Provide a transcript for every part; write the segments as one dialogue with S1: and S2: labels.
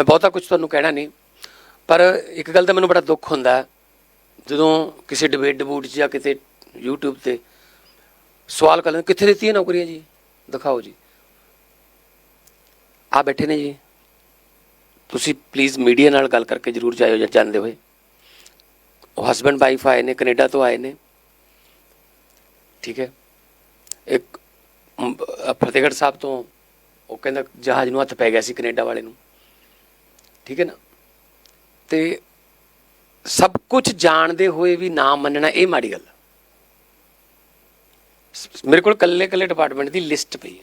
S1: ਮੈਂ ਬਹੁਤਾ ਕੁਝ ਤੁਹਾਨੂੰ ਕਹਿਣਾ ਨਹੀਂ, ਪਰ ਇੱਕ ਗੱਲ ਤਾਂ ਮੈਨੂੰ ਬੜਾ ਦੁੱਖ ਹੁੰਦਾ ਜਦੋਂ ਕਿਸੇ ਡਿਬੇਟ ਡਬੂਟ 'ਚ ਜਾਂ ਕਿਤੇ YouTube ਤੇ ਸਵਾਲ ਕਰਦੇ ਕਿੱਥੇ ਦਿੱਤੀਆਂ ਨੌਕਰੀਆਂ ਜੀ? ਦਿਖਾਓ ਜੀ। ਆ ਬੈਠੇ ਨੇ ਜੀ। ਤੁਸੀਂ ਪਲੀਜ਼ ਮੀਡੀਆ ਨਾਲ ਗੱਲ ਕਰਕੇ ਜਰੂਰ ਜਾਇਓ ਜਾਂ ਜਾਣਦੇ ਹੋਏ। ਉਹ ਹਸਬੰਡ ਵਾਈਫ ਆਏ ਨੇ, ਕੈਨੇਡਾ ਤੋਂ ਆਏ ਨੇ। ਠੀਕ ਹੈ। ਇੱਕ ਫਤਿਹਗੜ੍ਹ ਸਾਹਿਬ ਤੋਂ ਉਹ ਕਹਿੰਦਾ ਜਹਾਜ਼ ਨੂੰ ਹੱਥ ਪੈ ਗਿਆ ਸੀ ਕੈਨੇਡਾ ਵਾਲੇ ਨੂੰ। ਠੀਕ ਹੈ ਨਾ? ਤੇ ਸਭ ਕੁਝ ਜਾਣਦੇ ਹੋਏ ਵੀ ਨਾ ਮੰਨਣਾ ਇਹ ਮਾੜੀ ਗੱਲ ਮੇਰੇ ਕੋਲ ਕੱਲੇ ਕੱਲੇ ਡਿਪਾਰਟਮੈਂਟ ਦੀ ਲਿਸਟ ਪਈ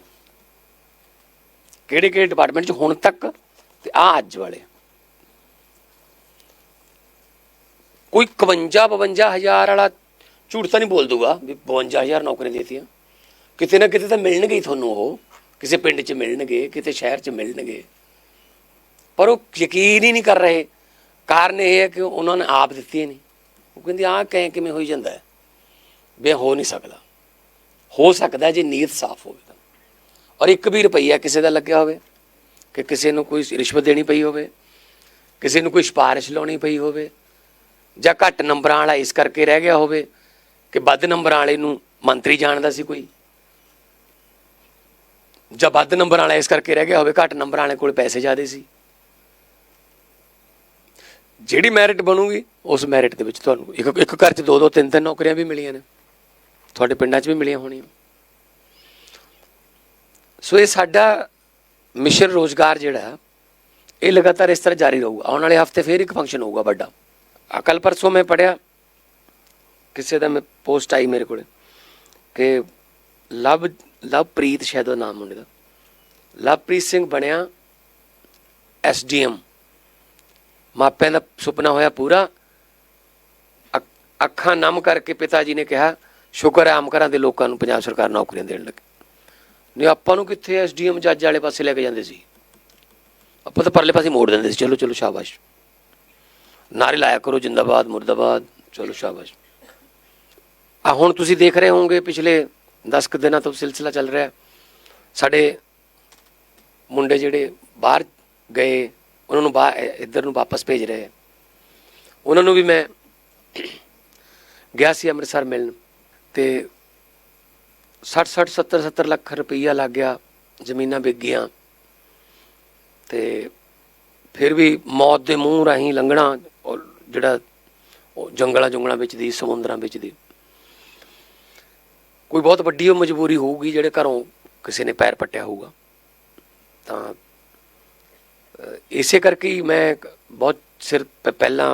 S1: ਕਿਹੜੇ ਕਿਹੜੇ ਡਿਪਾਰਟਮੈਂਟ 'ਚ ਹੁਣ ਤੱਕ ਤੇ ਆ ਅੱਜ ਵਾਲੇ ਕੋਈ 51 52 ਹਜ਼ਾਰ ਵਾਲਾ ਝੂਠ ਤਾਂ ਨਹੀਂ ਬੋਲ ਦੂਗਾ ਵੀ 52 ਹਜ਼ਾਰ ਨੌਕਰੀਆਂ ਦੇਤੀਆਂ। ਕਿਤੇ ਨਾ ਕਿਤੇ ਤਾਂ ਮਿਲਣਗੇ ਹੀ ਤੁਹਾਨੂੰ ਉਹ। ਕਿਸੇ ਪਿੰਡ 'ਚ ਮਿਲਣਗੇ, ਕਿਤੇ ਸ਼ਹਿਰ 'ਚ ਮਿਲਣਗੇ। ਪਰ ਉਹ ਯਕੀਨ ਹੀ ਨਹੀਂ ਕਰ ਰਹੇ। ਕਾਰਨ ਇਹ ਹੈ ਕਿ ਉਹਨਾਂ ਨੇ ਆਪ ਦਿੱਤੀ ਨਹੀਂ। ਉਹ ਕਹਿੰਦੇ, ਆਹ ਕਹਿ ਕਿਵੇਂ ਹੋਈ ਜਾਂਦਾ ਹੈ? ਵੀ ਹੋ ਨਹੀਂ ਸਕਦਾ। ਹੋ ਸਕਦਾ ਜੇ ਨੀਅਤ ਸਾਫ਼ ਹੋਵੇ ਤਾਂ। ਔਰ ਇੱਕ ਵੀ ਰੁਪਈਆ ਕਿਸੇ ਦਾ ਲੱਗਿਆ ਹੋਵੇ, ਕਿ ਕਿਸੇ ਨੂੰ ਕੋਈ ਰਿਸ਼ਵਤ ਦੇਣੀ ਪਈ ਹੋਵੇ, ਕਿਸੇ ਨੂੰ ਕੋਈ ਸਿਫਾਰਿਸ਼ ਲਾਉਣੀ ਪਈ ਹੋਵੇ, ਜਾਂ ਘੱਟ ਨੰਬਰਾਂ ਵਾਲਾ ਇਸ ਕਰਕੇ ਰਹਿ ਗਿਆ ਹੋਵੇ ਕਿ ਵੱਧ ਨੰਬਰਾਂ ਵਾਲੇ ਨੂੰ ਮੰਤਰੀ ਜਾਣਦਾ ਸੀ ਕੋਈ, ਜਾਂ ਵੱਧ ਨੰਬਰਾਂ ਵਾਲਾ ਇਸ ਕਰਕੇ ਰਹਿ ਗਿਆ ਹੋਵੇ, ਘੱਟ ਨੰਬਰਾਂ ਵਾਲੇ ਕੋਲ ਪੈਸੇ ਜ਼ਿਆਦੇ ਸੀ। ਜਿਹੜੀ ਮੈਰਿਟ ਬਣੂਗੀ, ਉਸ ਮੈਰਿਟ ਦੇ ਵਿੱਚ ਤੁਹਾਨੂੰ ਇੱਕ ਇੱਕ ਘਰ 'ਚ ਦੋ ਦੋ, ਤਿੰਨ ਤਿੰਨ ਨੌਕਰੀਆਂ ਵੀ ਮਿਲੀਆਂ ਨੇ। ਤੁਹਾਡੇ ਪਿੰਡਾਂ 'ਚ ਵੀ ਮਿਲੀਆਂ ਹੋਣੀਆਂ। ਸੋ ਇਹ ਸਾਡਾ ਮਿਸ਼ਨ ਰੋਜ਼ਗਾਰ ਜਿਹੜਾ, ਇਹ ਲਗਾਤਾਰ ਇਸ ਤਰ੍ਹਾਂ ਜਾਰੀ ਰਹੂਗਾ। ਆਉਣ ਵਾਲੇ ਹਫ਼ਤੇ ਫੇਰ ਇੱਕ ਫੰਕਸ਼ਨ ਹੋਊਗਾ ਵੱਡਾ। ਕੱਲ ਪਰਸੋਂ ਮੈਂ ਪੜਿਆ ਕਿਸੇ ਦਾ ਮੈਂ ਪੋਸਟ ਆਈ ਮੇਰੇ ਕੋਲੇ, ਕਿ ਲਵ, ਲਵਪ੍ਰੀਤ ਸ਼ਾਇਦ ਉਹ ਨਾਮ ਮੁੰਡੇ ਦਾ। ਲਵਪ੍ਰੀਤ ਸਿੰਘ ਬਣਿਆ ਐਸਡੀਐਮ ਮਾਪਿਆਂ ਦਾ ਸੁਪਨਾ ਹੋਇਆ ਪੂਰਾ। ਅੱਖ- ਅੱਖਾਂ ਨਮ ਕਰਕੇ ਪਿਤਾ ਜੀ ਨੇ ਕਿਹਾ, ਸ਼ੁਕਰ ਹੈ ਆਮ ਘਰਾਂ ਦੇ ਲੋਕਾਂ ਨੂੰ ਪੰਜਾਬ ਸਰਕਾਰ ਨੌਕਰੀਆਂ ਦੇਣ ਲੱਗੀ। ਨਹੀਂ ਆਪਾਂ ਨੂੰ ਕਿੱਥੇ ਐਸਡੀਐਮ ਜੱਜ ਵਾਲੇ ਪਾਸੇ ਲੈ ਕੇ ਜਾਂਦੇ ਸੀ? ਆਪਾਂ ਤਾਂ ਪਰਲੇ ਪਾਸੇ ਮੋੜ ਦਿੰਦੇ ਸੀ। ਚਲੋ ਚਲੋ, ਸ਼ਾਬਾਸ਼। ਨਾਰੇ ਲਾਇਆ ਕਰੋ, ਜਿੰਦਾਬਾਦ, ਮੁਰਦਾਬਾਦ। ਚਲੋ, ਸ਼ਾਬਾਸ਼। ਆ, ਹੁਣ ਤੁਸੀਂ ਦੇਖ ਰਹੇ ਹੋਵੋਗੇ, ਪਿਛਲੇ 10 ਕੁ ਦਿਨਾਂ ਤੋਂ ਸਿਲਸਿਲਾ ਚੱਲ ਰਿਹਾ। ਸਾਡੇ ਮੁੰਡੇ ਜਿਹੜੇ ਬਾਹਰ ਗਏ ਉਹਨਾਂ ਨੂੰ ਬਾਹਰ ਇੱਧਰ ਨੂੰ ਵਾਪਸ ਭੇਜ ਰਹੇ ਹੈ। ਉਹਨਾਂ ਨੂੰ ਵੀ ਮੈਂ ਗਿਆ ਸੀ ਅੰਮ੍ਰਿਤਸਰ ਮਿਲਣ ਤੇ 60 60 70 70 ਲੱਖ ਰੁਪਈਆ ਲੱਗ ਗਿਆ, ਜ਼ਮੀਨਾਂ ਵਿਕ ਗਈਆਂ। ਤੇ ਫਿਰ ਵੀ ਮੌਤ ਦੇ ਮੂੰਹ ਰਾਹੀਂ ਲੰਘਣਾ ਔਰ ਜਿਹੜਾ ਉਹ ਜੰਗਲਾਂ ਜੰਗਲਾਂ ਵਿੱਚ ਦੀ, ਸਮੁੰਦਰਾਂ ਵਿੱਚ ਦੀ। ਕੋਈ ਬਹੁਤ ਵੱਡੀ ਉਹ ਮਜਬੂਰੀ ਹੋਊਗੀ ਜਿਹੜੇ ਘਰੋਂ ਕਿਸੇ ਨੇ ਪੈਰ ਪੱਟਿਆ ਹੋਊਗਾ। ਤਾਂ ਇਸੇ ਕਰਕੇ ਹੀ ਮੈਂ ਬਹੁਤ ਸਿਰ ਪਹਿਲਾਂ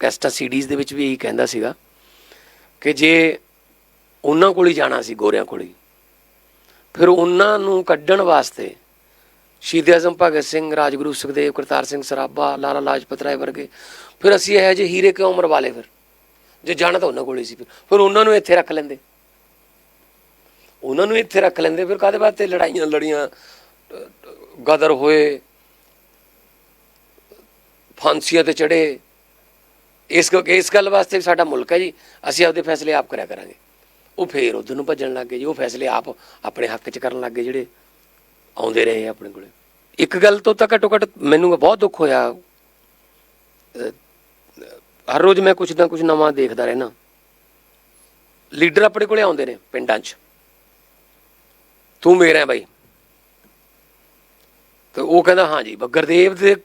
S1: ਕੈਸਟਾ ਸੀਡੀਜ਼ ਦੇ ਵਿੱਚ ਵੀ ਇਹੀ ਕਹਿੰਦਾ ਸੀਗਾ ਕਿ ਜੇ ਉਹਨਾਂ ਕੋਲ ਹੀ ਜਾਣਾ ਸੀ, ਗੋਰਿਆਂ ਕੋਲ ਹੀ, ਫਿਰ ਉਹਨਾਂ ਨੂੰ ਕੱਢਣ ਵਾਸਤੇ ਸ਼ਹੀਦ ਆਜ਼ਮ ਭਗਤ ਸਿੰਘ, ਰਾਜਗੁਰੂ ਸੁਖਦੇਵ, ਕਰਤਾਰ ਸਿੰਘ ਸਰਾਭਾ, ਲਾਲਾ ਲਾਜਪਤ ਰਾਏ ਵਰਗੇ, ਫਿਰ ਅਸੀਂ ਇਹੋ ਜਿਹੇ ਹੀਰੇ ਕਿਉਂ ਉਮਰ ਵਾਲੇ ਫਿਰ? ਜੇ ਜਾਣਾ ਤਾਂ ਉਹਨਾਂ ਕੋਲ ਹੀ ਸੀ ਫਿਰ। ਫਿਰ ਉਹਨਾਂ ਨੂੰ ਇੱਥੇ ਰੱਖ ਲੈਂਦੇ। ਉਹਨਾਂ ਨੂੰ ਇੱਥੇ ਰੱਖ ਲੈਂਦੇ, ਫਿਰ ਕਾਦੇ 'ਤੇ ਲੜਾਈਆਂ ਲੜੀਆਂ ਗਦਰ ਹੋਏ ਫਾਂਸੀਆਂ ਤੇ ਚੜੇ। ਇਸ ਗ- ਇਸ ਗੱਲ ਵਾਸਤੇ ਸਾਡਾ ਮੁਲਕ ਹੈ ਜੀ। ਅਸੀਂ ਆਪਦੇ ਫੈਸਲੇ ਆਪ ਕਰਿਆ ਕਰਾਂਗੇ। ਉਹ ਫੇਰ ਉਧਰ ਨੂੰ ਭੱਜਣ ਲੱਗ ਗਏ ਜੀ। ਉਹ ਫੈਸਲੇ ਆਪ ਆਪਣੇ ਹੱਕ 'ਚ ਕਰਨ ਲੱਗ ਗਏ ਜਿਹੜੇ ਆਉਂਦੇ ਰਹੇ ਆਪਣੇ ਕੋਲੇ। ਇੱਕ ਗੱਲ ਤੋਂ ਤਾਂ ਘੱਟੋ ਘੱਟ ਮੈਨੂੰ ਬਹੁਤ ਦੁੱਖ ਹੋਇਆ। ਹਰ ਰੋਜ਼ ਮੈਂ ਕੁਝ ਨਾ ਕੁਝ ਨਵਾਂ ਦੇਖਦਾ ਰਹਿਣਾ ਲੀਡਰ ਆਪਣੇ ਕੋਲੇ ਆਉਂਦੇ ਨੇ ਪਿੰਡਾਂ 'ਚ। ਤੂੰ ਮੇਰਾ ਬਾਈ। ਤੇ ਉਹ ਕਹਿੰਦਾ, ਹਾਂ ਜੀ ਗੁਰਦੇਵ ਦੇ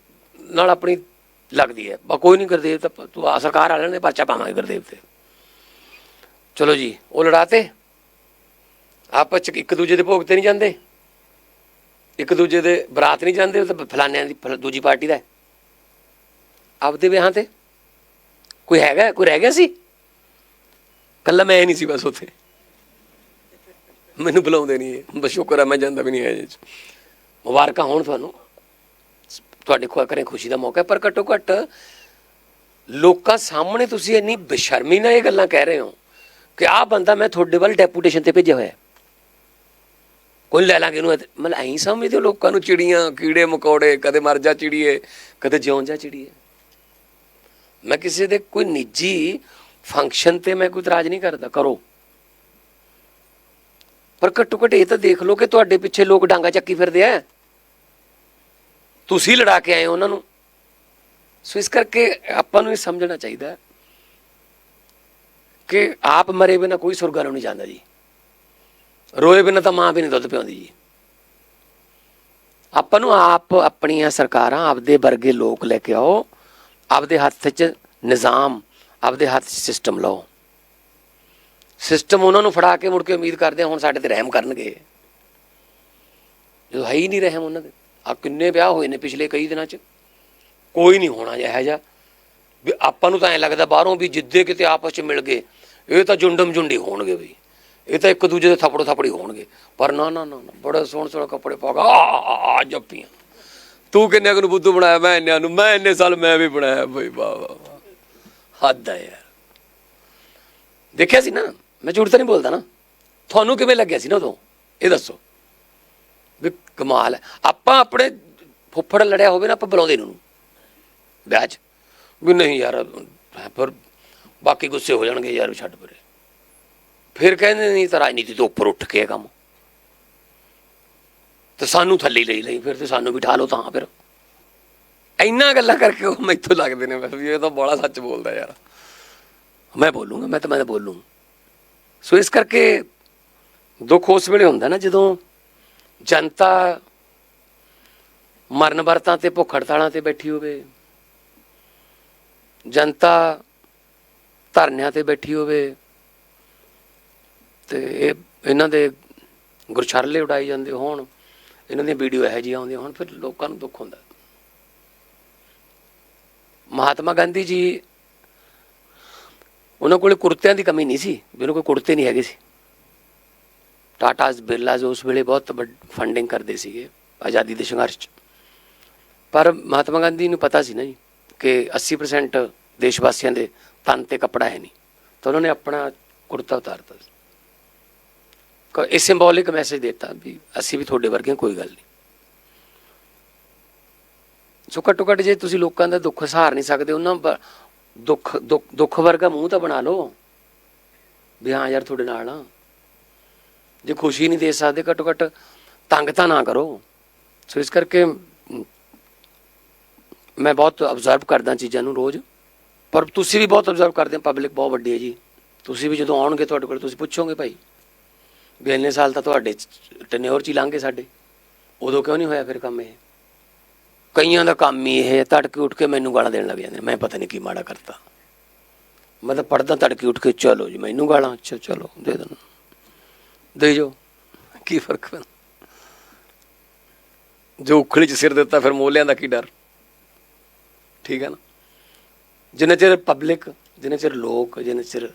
S1: ਨਾਲ ਆਪਣੀ ਲੱਗਦੀ ਹੈ। ਬਾ ਕੋਈ ਨਹੀਂ ਗੁਰਦੇਵ ਤਾਂ ਪ- ਤੂੰ ਆ ਸਰਕਾਰ ਵਾਲਿਆਂ ਨੇ ਪਰਚਾ ਪਾਵਾਂਗੇ ਗੁਰਦੇਵ ਤੇ। ਚਲੋ ਜੀ, ਉਹ ਲੜਾਤੇ। ਆਪਸ ਚ ਇੱਕ ਦੂਜੇ ਦੇ ਭੋਗ ਤੇ ਨਹੀਂ ਜਾਂਦੇ। ਇੱਕ ਦੂਜੇ ਦੇ ਬਰਾਤ ਨਹੀਂ ਜਾਂਦੇ, ਉਹ ਤਾਂ ਫਲਾਨਿਆਂ ਦੀ ਫਲ- ਦੂਜੀ ਪਾਰਟੀ ਦਾ ਆਪਦੇ ਵਿਆਹਾਂ ਤੇ? ਕੋਈ ਹੈਗਾ, ਕੋਈ ਰਹਿ ਗਿਆ ਸੀ? ਕੱਲਾ ਮੈਂ ਨਹੀਂ ਸੀ ਬਸ ਉੱਥੇ। ਮੈਨੂੰ ਬੁਲਾਉਂਦੇ ਨਹੀਂ ਬਸ ਸ਼ੁਕਰ ਹੈ ਮੈਂ ਜਾਂਦਾ ਵੀ ਨਹੀਂ ਹੈ ਜੀ ਮੁਬਾਰਕਾਂ ਹੋਣ ਤੁਹਾਨੂੰ। ਤੁਹਾਡੇ ਕੋਲ ਕਰੇ ਖੁਸ਼ੀ ਦਾ ਮੌਕਾ ਹੈ, ਪਰ ਘੱਟੋ ਘੱਟ ਲੋਕਾਂ ਸਾਹਮਣੇ ਤੁਸੀਂ ਇੰਨੀ ਬੇਸ਼ਰਮੀ ਨਾਲ ਇਹ ਗੱਲਾਂ ਕਹਿ ਰਹੇ ਹੋ ਕਿ ਆਹ ਬੰਦਾ ਮੈਂ ਤੁਹਾਡੇ ਵੱਲ ਡੈਪੂਟੇਸ਼ਨ ਤੇ ਭੇਜਿਆ ਹੋਇਆ ਕੋਈ ਲੈ ਲਾਂਗੇ ਇਹਨੂੰ ਮਤਲਬ ਐਂ ਸਮਝਦੇ ਹੋ ਲੋਕਾਂ ਨੂੰ ਚਿੜੀਆਂ, ਕੀੜੇ ਮਕੌੜੇ, ਕਦੇ ਮਰ ਜਾ ਚਿੜੀਏ, ਕਦੇ ਜਿਉਂ ਜਾ ਚਿੜੀਏ। ਮੈਂ ਕਿਸੇ ਦੇ ਕੋਈ ਨਿੱਜੀ ਫੰਕਸ਼ਨ ਤੇ ਮੈਂ ਕੋਈ ਇਤਰਾਜ਼ ਨਹੀਂ ਕਰਦਾ, ਕਰੋ। ਪਰ ਘੱਟੋ ਘੱਟ ਇਹ ਤਾਂ ਦੇਖ ਲਓ ਕਿ ਤੁਹਾਡੇ ਪਿੱਛੇ ਲੋਕ ਡਾਂਗਾ ਚੱਕੀ ਫਿਰਦੇ ਆ। ਤੁਸੀਂ ਲੜਾ ਕੇ ਆਏ ਹੋ ਉਹਨਾਂ ਨੂੰ। ਸੋ ਇਸ ਕਰਕੇ ਆਪਾਂ ਨੂੰ ਇਹ ਸਮਝਣਾ ਚਾਹੀਦਾ ਕਿ ਆਪ ਮਰੇ ਬਿਨਾ ਕੋਈ ਸੁਰਗਾਂ ਨੂੰ ਨਹੀਂ ਜਾਂਦਾ ਜੀ। ਰੋਏ ਬਿਨਾ ਤਾਂ ਮਾਂ ਵੀ ਨਹੀਂ ਦੁੱਧ ਪਿਆਉਂਦੀ ਜੀ। ਆਪਾਂ ਨੂੰ ਆਪ ਆਪਣੀਆਂ ਸਰਕਾਰਾਂ ਆਪਦੇ ਵਰਗੇ ਲੋਕ ਲੈ ਕੇ ਆਓ, ਆਪਦੇ ਹੱਥ 'ਚ ਨਿਜ਼ਾਮ, ਆਪਦੇ ਹੱਥ 'ਚ ਸਿਸਟਮ ਲਾਓ। ਸਿਸਟਮ ਉਹਨਾਂ ਨੂੰ ਫੜਾ ਕੇ ਮੁੜ ਕੇ ਉਮੀਦ ਕਰਦੇ ਹੁਣ ਸਾਡੇ ਤੇ ਰਹਿਮ ਕਰਨਗੇ। ਜਦੋਂ ਹੈ ਹੀ ਨਹੀਂ ਰਹਿਮ ਉਹਨਾਂ ਦੇ। ਆ ਕਿੰਨੇ ਵਿਆਹ ਹੋਏ ਨੇ ਪਿਛਲੇ ਕਈ ਦਿਨਾਂ 'ਚ? ਕੋਈ ਨਹੀਂ ਹੋਣਾ ਜਿਹਾ ਜਿਹਾ। ਵੀ ਆਪਾਂ ਨੂੰ ਤਾਂ ਐ ਲੱਗਦਾ ਬਾਹਰੋਂ ਵੀ ਜਿੱਦੇ ਕਿਤੇ ਆਪਸ 'ਚ ਮਿਲ ਗਏ, ਇਹ ਤਾਂ ਜੁੰਡਮ ਜੁੰਡੀ ਹੋਣਗੇ ਬਈ। ਇਹ ਤਾਂ ਇੱਕ ਦੂਜੇ ਦੇ ਥੱਪੜੋ ਥੱਪੜੀ ਹੋਣਗੇ। ਪਰ ਨਾ ਨਾ ਨਾ ਬੜੇ ਸੋਹਣੇ ਸੋਹਣੇ ਕੱਪੜੇ ਪਾ ਕੇ ਆ ਜੱਪੀਆਂ। ਤੂੰ ਕਿੰਨੇ ਕੁ ਨੂੰ ਬੁੱਧੂ ਬਣਾਇਆ? ਮੈਂ ਇੰਨਿਆਂ ਨੂੰ। ਮੈਂ ਇੰਨੇ ਸਾਲ ਮੈਂ ਵੀ ਬਣਾਇਆ ਬਈ, ਵਾਹ ਵਾਹ ਵਾਹ। ਹੱਦ ਹੈ ਯਾਰ। ਦੇਖਿਆ ਸੀ ਨਾ? ਮੈਂ ਝੂਠ ਤਾਂ ਨਹੀਂ ਬੋਲਦਾ ਨਾ। ਤੁਹਾਨੂੰ ਕਿਵੇਂ ਲੱਗਿਆ ਸੀ ਨਾ ਉਦੋਂ? ਇਹ ਦੱਸੋ। ਵੀ ਕਮਾਲ ਹੈ। ਆਪਾਂ ਆਪਣੇ ਫੁੱਫੜ ਲੜਿਆ ਹੋਵੇ ਨਾ, ਆਪਾਂ ਬੁਲਾਉਂਦੇ ਨੂੰ ਵਿਆਹ 'ਚ। ਵੀ ਨਹੀਂ ਯਾਰ ਪਰ ਬਾਕੀ ਗੁੱਸੇ ਹੋ ਜਾਣਗੇ ਯਾਰ, ਛੱਡ ਪਰੇ। ਫਿਰ ਕਹਿੰਦੇ ਨਹੀਂ ਤਾਂ ਰਾਜਨੀਤੀ ਤੋਂ ਉੱਪਰ ਉੱਠ ਕੇ ਇਹ ਕੰਮ। ਤੇ ਸਾਨੂੰ ਥੱਲੇ ਲਈ ਲਈ, ਫਿਰ ਤੇ ਸਾਨੂੰ ਬਿਠਾ ਲਓ ਤਾਂ ਫਿਰ। ਇੰਨਾ ਗੱਲਾਂ ਕਰਕੇ ਉਹ ਮੈਥੋਂ ਲੱਗਦੇ ਨੇ ਬਸ, ਵੀ ਇਹ ਤਾਂ ਬੜਾ ਸੱਚ ਬੋਲਦਾ ਯਾਰ। ਮੈਂ ਬੋਲੂੰਗਾ, ਮੈਂ ਤਾਂ ਮੈਂ ਤਾਂ ਬੋਲੂੰ। ਸੋ ਇਸ ਕਰਕੇ ਦੁੱਖ ਉਸ ਵੇਲੇ ਹੁੰਦਾ ਨਾ, ਜਦੋਂ ਜਨਤਾ ਮਰਨ ਵਰਤਾਂ ਤੇ ਭੁੱਖ ਹੜਤਾਲਾਂ ਤੇ ਬੈਠੀ ਹੋਵੇ। ਜਨਤਾ ਧਰਨਿਆਂ ਤੇ ਬੈਠੀ ਹੋਵੇ। ਤੇ ਇਹ, ਇਹਨਾਂ ਦੇ ਗੁਰਛਰਲੇ ਉਡਾਈ ਜਾਂਦੇ ਹੋਣ। ਇਹਨਾਂ ਦੀਆਂ ਵੀਡੀਓ ਇਹੋ ਜਿਹੀਆਂ ਆਉਂਦੀਆਂ ਹੋਣ, ਫਿਰ ਲੋਕਾਂ ਨੂੰ ਦੁੱਖ ਹੁੰਦਾ। ਮਹਾਤਮਾ ਗਾਂਧੀ ਜੀ, ਉਹਨਾਂ ਕੋਲੇ ਕੁਰਤਿਆਂ ਦੀ ਕਮੀ ਨਹੀਂ ਸੀ, ਵੀ ਉਹਨਾਂ ਕੋਲ ਕੁਰਤੇ ਨਹੀਂ ਹੈਗੇ ਸੀ। ਟਾਟਾਸ ਬਿਰਲਾਸ ਉਸ ਵੇਲੇ ਬਹੁਤ ਫੰਡਿੰਗ ਕਰਦੇ ਸੀਗੇ ਆਜ਼ਾਦੀ ਦੇ ਸੰਘਰਸ਼ 'ਚ। ਪਰ ਮਹਾਤਮਾ ਗਾਂਧੀ ਨੂੰ ਪਤਾ ਸੀ ਨਾ ਜੀ ਕਿ 80% ਦੇਸ਼ ਵਾਸੀਆਂ ਦੇ ਤਨ ਤੇ ਕੱਪੜਾ ਹੈ ਨਹੀਂ। ਤਾਂ ਉਹਨਾਂ ਨੇ ਆਪਣਾ ਕੁਰਤਾ ਉਤਾਰਤਾ ਸੀ। ਇਹ ਸਿੰਬੋਲਿਕ ਮੈਸੇਜ ਦਿੱਤਾ ਵੀ ਅਸੀਂ ਵੀ ਤੁਹਾਡੇ ਵਰਗੇ ਕੋਈ ਗੱਲ ਨਹੀਂ। ਸੋ ਘੱਟੋ ਘੱਟ ਜੇ ਤੁਸੀਂ ਲੋਕਾਂ ਦਾ ਦੁੱਖ ਸਹਾਰ ਨਹੀਂ ਸਕਦੇ, ਉਹਨਾਂ ਦੁੱਖ ਦੁੱਖ ਦੁੱਖ ਵਰਗਾ ਮੂੰਹ ਤਾਂ ਬਣਾ ਲਓ। ਵੀ ਹਾਂ ਯਾਰ ਤੁਹਾਡੇ ਨਾਲ ਆ। ਜੇ ਖੁਸ਼ੀ ਨਹੀਂ ਦੇ ਸਕਦੇ ਘੱਟੋ ਘੱਟ ਤੰਗ ਤਾਂ ਨਾ ਕਰੋ। ਸੋ ਇਸ ਕਰਕੇ ਮੈਂ ਬਹੁਤ ਅਬਜ਼ਰਵ ਕਰਦਾ ਚੀਜ਼ਾਂ ਨੂੰ ਰੋਜ਼। ਪਰ ਤੁਸੀਂ ਵੀ ਬਹੁਤ ਅਬਜ਼ਰਵ ਕਰਦੇ ਹੋ ਪਬਲਿਕ ਬਹੁਤ ਵੱਡੀ ਹੈ ਜੀ। ਤੁਸੀਂ ਵੀ ਜਦੋਂ ਆਉਣਗੇ ਤੁਹਾਡੇ ਕੋਲ, ਤੁਸੀਂ ਪੁੱਛੋਗੇ ਭਾਈ, ਵੀ ਇੰਨੇ ਸਾਲ ਤਾਂ ਤੁਹਾਡੇ ਟੈਨਿਓਰ ਚ ਹੀ ਲੰਘੇ ਸਾਡੇ। ਉਦੋਂ ਕਿਉਂ ਨਹੀਂ ਹੋਇਆ ਫਿਰ ਕੰਮ ਇਹ? ਕਈਆਂ ਦਾ ਕੰਮ ਹੀ ਇਹ ਹੈ, ਤੜਕੇ ਉੱਠ ਕੇ ਮੈਨੂੰ ਗਾਲਾਂ ਦੇਣ ਲੱਗ ਜਾਂਦੇ ਮੈਂ ਪਤਾ ਨਹੀਂ ਕੀ ਮਾੜਾ ਕਰਤਾ। ਮੈਂ ਤਾਂ ਪੜਦਾ ਧੜਕੇ ਉੱਠ ਕੇ, ਚਲੋ ਜੀ, ਮੈਨੂੰ ਗਾਲਾਂ, ਅੱਛਾ, ਚਲੋ, ਦੇ ਦੇਣਾ ਦੇ ਜੋ। ਕੀ ਫ਼ਰਕ ਪੈਂਦਾ? ਜੋ ਉਖਲੀ ਚ ਸਿਰ ਦਿੱਤਾ, ਫਿਰ ਮੋਲਿਆਂ ਦਾ ਕੀ ਡਰ? ਠੀਕ ਹੈ ਨਾ? ਜਿੰਨੇ ਚਿਰ ਪਬਲਿਕ ਜਿੰਨੇ ਚਿਰ ਲੋਕ, ਜਿੰਨੇ ਚਿਰ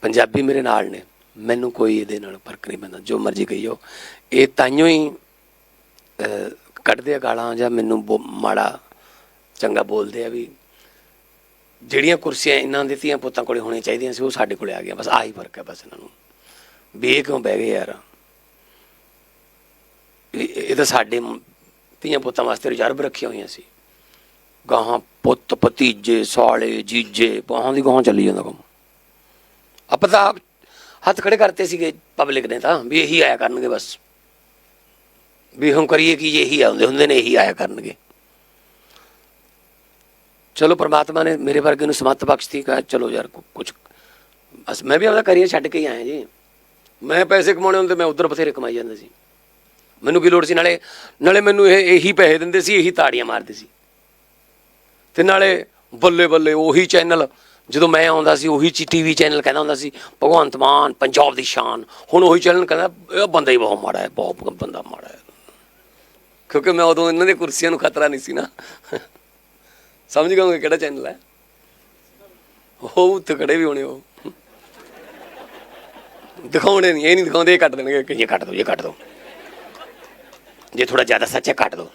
S1: ਪੰਜਾਬੀ ਮੇਰੇ ਨਾਲ ਨੇ, ਮੈਨੂੰ ਕੋਈ ਇਹਦੇ ਨਾਲ ਫ਼ਰਕ ਨਹੀਂ ਪੈਂਦਾ। ਜੋ ਮਰਜ਼ੀ ਕਹੀਓ। ਇਹ ਤਾਈਓ ਹੀ ਕੱਢਦੇ ਆ ਗਾਲਾਂ ਜਾਂ ਮੈਨੂੰ ਬੋ- ਮਾੜਾ, ਚੰਗਾ ਬੋਲਦੇ ਆ ਵੀ ਜਿਹੜੀਆਂ ਕੁਰਸੀਆਂ ਇਹਨਾਂ ਦੇ ਧੀਆਂ ਪੁੱਤਾਂ ਕੋਲੇ ਹੋਣੀਆਂ ਚਾਹੀਦੀਆਂ ਸੀ, ਉਹ ਸਾਡੇ ਕੋਲੇ ਆ ਗਈਆਂ। ਬਸ ਆਹੀ ਫ਼ਰਕ ਹੈ ਬਸ ਇਹਨਾਂ ਨੂੰ। ਵੀ ਇਹ ਕਿਉਂ ਬਹਿ ਗਏ ਯਾਰ? ਇਹ ਤਾਂ ਸਾਡੇ ਧੀਆਂ ਪੁੱਤਾਂ ਵਾਸਤੇ ਰਿਜ਼ਰਵ ਰੱਖੀਆਂ ਹੋਈਆਂ ਸੀ। ਗਾਹਾਂ ਪੁੱਤ, ਭਤੀਜੇ, ਸਾਲੇ, ਜੀਜੇ, ਬਾਹਾਂ ਦੀ ਗਾਹਾਂ ਚੱਲੀ ਜਾਂਦਾ ਕੰਮ। ਆਪਾਂ ਤਾਂ ਹੱਥ ਖੜੇ ਕਰਤੇ ਸੀਗੇ ਪਬਲਿਕ ਨੇ ਤਾਂ, ਵੀ ਇਹੀ ਆਇਆ ਕਰਨਗੇ ਬਸ। ਵੀ ਹੁਣ ਕਰੀਏ ਕੀ ਜੇ ਇਹੀ ਆਉਂਦੇ ਹੁੰਦੇ ਨੇ, ਇਹੀ ਆਇਆ ਕਰਨਗੇ। ਚਲੋ ਪ੍ਰਮਾਤਮਾ ਨੇ ਮੇਰੇ ਵਰਗੇ ਨੂੰ ਸਮੱਤ ਬਖਸ਼ਤੀ, ਕਹਾ ਚਲੋ ਯਾਰ ਕੁਝ ਬਸ ਮੈਂ ਵੀ ਆਪਣਾ ਕਰੀਅਰ ਛੱਡ ਕੇ ਹੀ ਆਇਆ ਜੀ। ਮੈਂ ਪੈਸੇ ਕਮਾਉਣੇ ਹੁੰਦੇ, ਮੈਂ ਉਧਰ ਬਥੇਰੇ ਕਮਾਈ ਜਾਂਦਾ ਸੀ। ਮੈਨੂੰ ਕੀ ਲੋੜ ਸੀ? ਨਾਲੇ ਨਾਲੇ ਮੈਨੂੰ ਇਹ, ਇਹੀ ਪੈਸੇ ਦਿੰਦੇ ਸੀ, ਇਹੀ ਤਾੜੀਆਂ ਮਾਰਦੇ ਸੀ। ਤੇ ਨਾਲੇ ਬੱਲੇ ਬੱਲੇ ਉਹੀ ਚੈਨਲ, ਜਦੋਂ ਮੈਂ ਆਉਂਦਾ ਸੀ, ਉਹੀ ਚੀ ਟੀਵੀ ਚੈਨਲ ਕਹਿੰਦਾ ਹੁੰਦਾ ਸੀ, ਭਗਵੰਤ ਮਾਨ, ਪੰਜਾਬ ਦੀ ਸ਼ਾਨ। ਹੁਣ ਉਹੀ ਚੈਨਲ ਕਹਿੰਦਾ, ਇਹ ਬੰਦਾ ਹੀ ਬਹੁਤ ਮਾੜਾ ਹੈ, ਬਹੁਤ ਬੰਦਾ ਮਾੜਾ ਹੈ। ਕਿਉਂਕਿ ਮੈਂ ਉਦੋਂ ਇਹਨਾਂ ਦੀ ਕੁਰਸੀਆਂ ਨੂੰ ਖਤਰਾ ਨਹੀਂ ਸੀ ਨਾ। ਸਮਝ ਗਏ ਕਿਹੜਾ ਚੈਨਲ ਹੈ? ਉਹ ਉੱਥੇ ਖੜੇ ਵੀ ਹੋਣੇ ਉਹ। ਦਿਖਾਉਣੇ ਨਹੀਂ, ਇਹ ਨਹੀਂ ਦਿਖਾਉਂਦੇ, ਇਹ ਕੱਟ ਦੇਣਗੇ। ਕਿ ਇਹ ਕੱਟ ਦੋ, ਇਹ ਕੱਟ ਦੋ। ਜੇ ਥੋੜਾ ਜ਼ਿਆਦਾ ਸੱਚ ਹੈ, ਕੱਟ ਦੋ।